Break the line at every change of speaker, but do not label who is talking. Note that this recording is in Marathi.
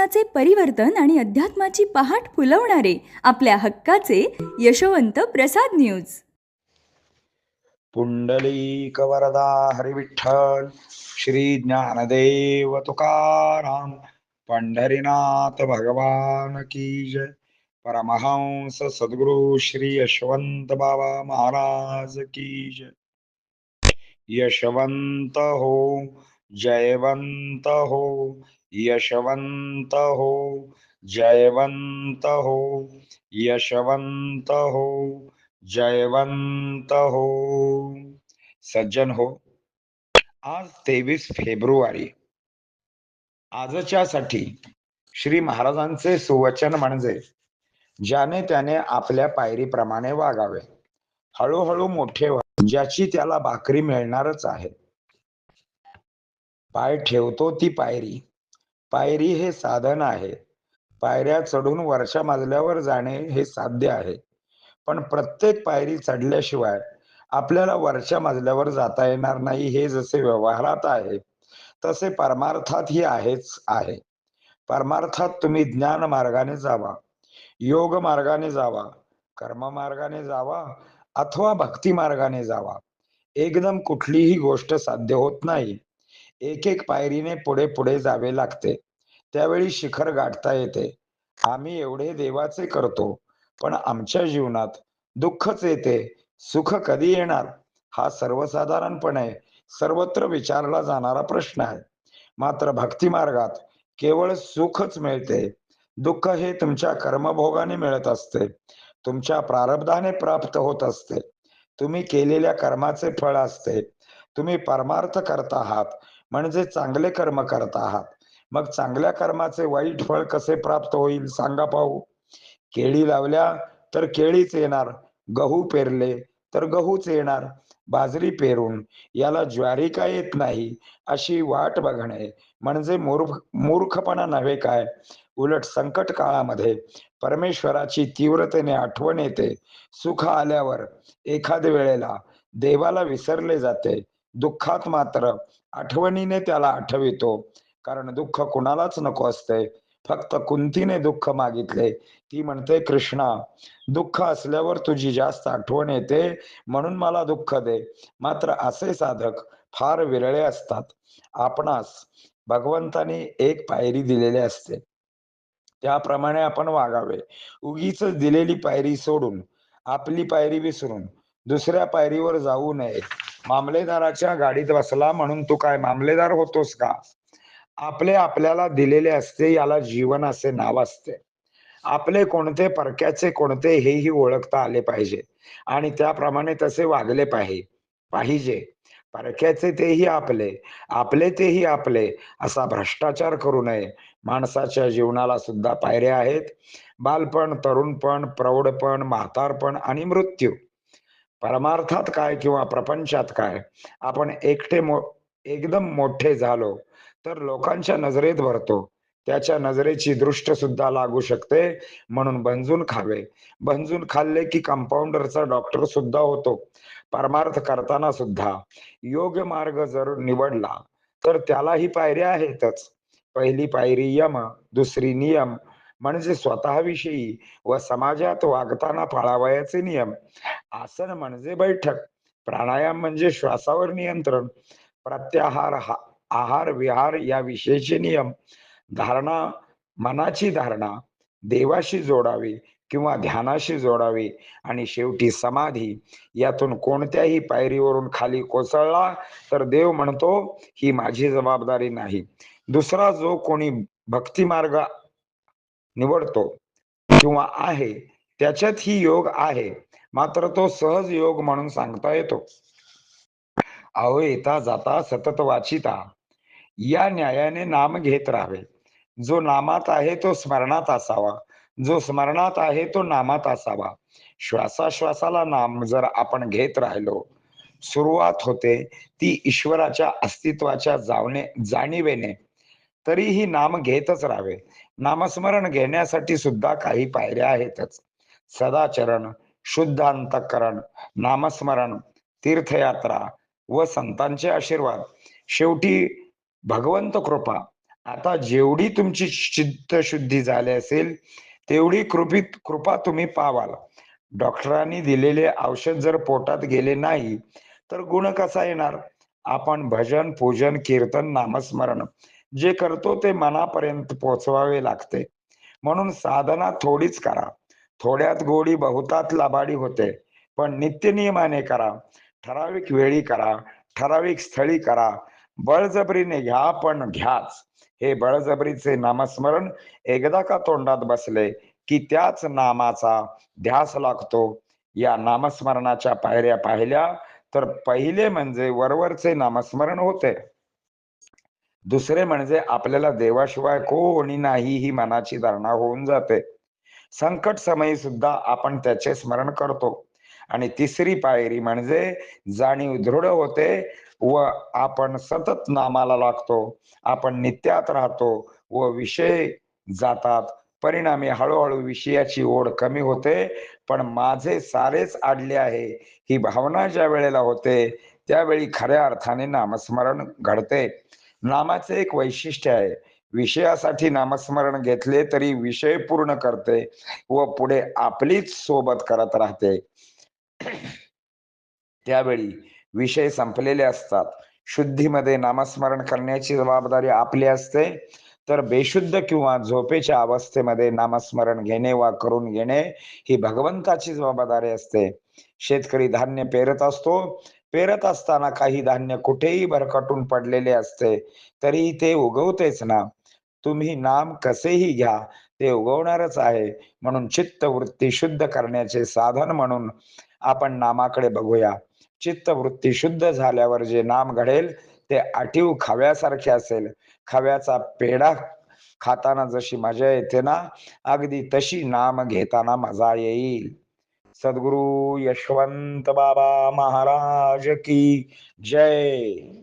जीवनाचे परिवर्तन आणि अध्यात्माची पहाट फुलवणारे आपल्या हक्काचे यशवंत प्रसाद न्यूज.
पुंडलीक वरदा हरिविठ्ठल श्री ज्ञानदेव तुकाराम पंढरीनाथ भगवान की जय. परमहंस सद्गुरु श्री यशवंत बाबा महाराज की जय. यशवंत हो जयवंत हो यशवंत हो जयवंत हो यशवंत हो जयवंत हो सज्जन हो आज तेवीस फेब्रुवारी. आजच्यासाठी श्री महाराजांचे सुवचन म्हणजे ज्याने त्याने आपल्या पायरीप्रमाणे वागावे. हळूहळू मोठे ज्याची त्याला भाकरी मिळणारच आहे. पाय ठेवतो ती पायरी. पायरी हे साधन आहे. पायऱ्या चढून वर्षा मजल्यावर जाणे हे साध्य आहे. पण प्रत्येक पायरी चढल्याशिवाय आपल्याला वर्षा मजल्यावर जाता येणार नाही हे जसे व्यवहारात आहे तसे परमार्थातही आहेच आहे. परमार्थात तुम्ही ज्ञान मार्गाने जावा योग मार्गाने जावा कर्म मार्गाने जावा अथवा भक्ती मार्गाने जावा. एकदम कुठलीही गोष्ट साध्य होत नाही. एक एक पायरीने पुढे पुढे जावे लागते. त्यावेळी शिखर गाठता येते. आम्ही एवढे देवाचे करतो पण आमच्या जीवनात दुःखच येते. सुख कधी येणार? हा सर्वसाधारणपणे सर्वत्र विचारला जाणारा प्रश्न आहे. मात्र भक्ती मार्गात केवळ सुखच मिळते. दुःख हे तुमच्या कर्मभोगाने मिळत असते. तुमच्या प्रारब्धाने प्राप्त होत असते. तुम्ही केलेल्या कर्माचे फळ असते. तुम्ही परमार्थ करत आहात. म्हणजे चांगले कर्म करत आहात. मग चांगल्या कर्माचे वाईट फळ कसे प्राप्त होईल सांगा पाहू. केळी लावल्या तर केळीच येणार गहू पेरले तर गहूच येणार बाजरी पेरून याला ज्वारी का येत नाही अशी वाट बघणे म्हणजे मूर्ख मूर्खपणा नव्हे काय? उलट संकट काळामध्ये परमेश्वराची तीव्रतेने आठवण येते. सुख आल्यावर एखाद्या वेळेला देवाला विसरले जाते. दुःखात मात्र आठवणीने त्याला आठवितो. कारण दुःख कुणालाच नको असते. फक्त कुंतीने दुःख मागितले. ती म्हणते कृष्णा दुःख असल्यावर तुझी जास्त आठवण येते. म्हणून मला दुःख दे. मात्र असे साधक फार विरळे असतात. आपणास भगवंताने एक पायरी दिलेली असते. त्याप्रमाणे आपण वागावे. उगीच दिलेली पायरी सोडून आपली पायरी विसरून दुसऱ्या पायरीवर जाऊ नये. मामलेदाराच्या गाडीत बसला म्हणून तू काय मामलेदार होतोस का? आपले आपल्याला दिलेले असते याला जीवन असे नाव असते. आपले कोणते परक्याचे कोणते हेही ओळखता आले पाहिजे. आणि त्याप्रमाणे तसे वागले पाहिजे पाहिजे. परक्याचे तेही आपले आपले तेही आपले असा भ्रष्टाचार करू नये. माणसाच्या जीवनाला सुद्धा पायऱ्या आहेत. बालपण तरुणपण प्रौढपण म्हातारपण आणि मृत्यू. परमार्थात काय किंवा प्रपंचात काय? आपण एकटे मो एकदम मोठे झालो तर लोकांच्या नजरेत भरतो. त्याच्या नजरेची दृष्ट सुद्धा लागू शकते. म्हणून बंजून खावे. बंजून खाल्ले की कंपाऊंडरचा डॉक्टर सुद्धा होतो. परमार्थ करताना सुद्धा. योग्य मार्ग जर निवडला तर त्यालाही पायऱ्या आहेतच. पहिली पायरी यम दुसरी नियम म्हणजे स्वतःविषयी व समाजात वागताना पाळावयाचे नियम. आसन म्हणजे बैठक. प्राणायाम म्हणजे श्वासावर नियंत्रण. प्रत्याहार हा आहार विहार या विषयीचे नियम. धारणा मनाची धारणा देवाशी जोडावी किंवा ध्यानाशी जोडावी आणि शेवटी समाधी. यातून कोणत्याही पायरीवरून खाली कोसळला तर देव म्हणतो ही माझी जबाबदारी नाही. दुसरा जो कोणी भक्ती मार्ग निवडतो किंवा आहे त्याच्यात ही योग आहे. मात्र तो सहज योग म्हणून सांगता येतो. अहो येता जाता सतत वाचिता. या न्यायाने नाम घेत राहावे. जो नामात आहे तो स्मरणात असावा. जो स्मरणात आहे तो नामात असावा. श्वासाश्वासाला नाम जर आपण घेत राहिलो सुरुवात होते ती ईश्वराच्या अस्तित्वाच्या जावणे जाणीवेने तरीही नाम घेतच राहावे. नामस्मरण घेण्यासाठी सुद्धा काही पायऱ्या आहेतच. सदाचरण शुद्ध अंतकरण नामस्मरण तीर्थयात्रा व संतांचे आशीर्वाद. शेवटी भगवंत कृपा. आता जेवढी तुमची चित्त शुद्धी झाली असेल तेवढी कृपित कृपा तुम्ही पावाल. डॉक्टरांनी दिलेले औषध जर पोटात गेले नाही तर गुण कसा येणार? आपण भजन पूजन कीर्तन नामस्मरण जे करतो ते मनापर्यंत पोचवावे लागते. म्हणून साधना थोडीच करा. थोड्यात गोडी बहुतात लाबाडी होते. पण नित्यनियमाने करा. ठराविक वेळी करा. ठराविक स्थळी करा. बळजबरीने घ्या पण घ्याच. हे बळजबरीचे नामस्मरण एकदा का तोंडात बसले की त्याच नामाचा ध्यास लागतो. या नामस्मरणाच्या पायऱ्या पाहिल्या तर पहिले म्हणजे वरवरचे नामस्मरण होते. दुसरे म्हणजे आपल्याला देवाशिवाय कोणी नाही ही मनाची धारणा होऊन जाते. संकट समयी सुद्धा आपण त्याचे स्मरण करतो. आणि तिसरी पायरी म्हणजे जाणीव दृढ होते व आपण सतत नामाला लागतो. आपण नित्यात राहतो व विषय जातात. परिणामी हळूहळू विषयाची ओढ कमी होते. पण माझे सारेच आडले आहे. ही भावना ज्या वेळेला होते त्यावेळी खऱ्या अर्थाने नामस्मरण घडते. नामाचे एक वैशिष्ट्य आहे. विषयासाठी नामस्मरण घेतले तरी विषय पूर्ण करते व पुढे आपलीच सोबत करत राहते. त्यावेळी विषय संपलेले असतात. शुद्धीमध्ये नामस्मरण करण्याची जबाबदारी आपली असते. तर बेशुद्ध किंवा झोपेच्या अवस्थेमध्ये नामस्मरण घेणे वा करून घेणे ही भगवंताची जबाबदारी असते. शेतकरी धान्य पेरत असतो. पेरत असताना काही धान्य कुठेही भरकटून पडलेले असते तरीही ते उगवतेच ना. तुम्ही नाम कसेही घ्या ते उगवणारच आहे. म्हणून चित्तवृत्ती शुद्ध करण्याचे साधन म्हणून आपण नामाकडे बघूया. चित्तवृत्ती शुद्ध झाल्यावर जे नाम घडेल ते आठीव खाव्यासारखे असेल. खाव्याचा पेढा खाताना जशी मजा येते ना अगदी तशी नाम घेताना मजा येईल. सद्गुरु यशवंत बाबा महाराज की जय।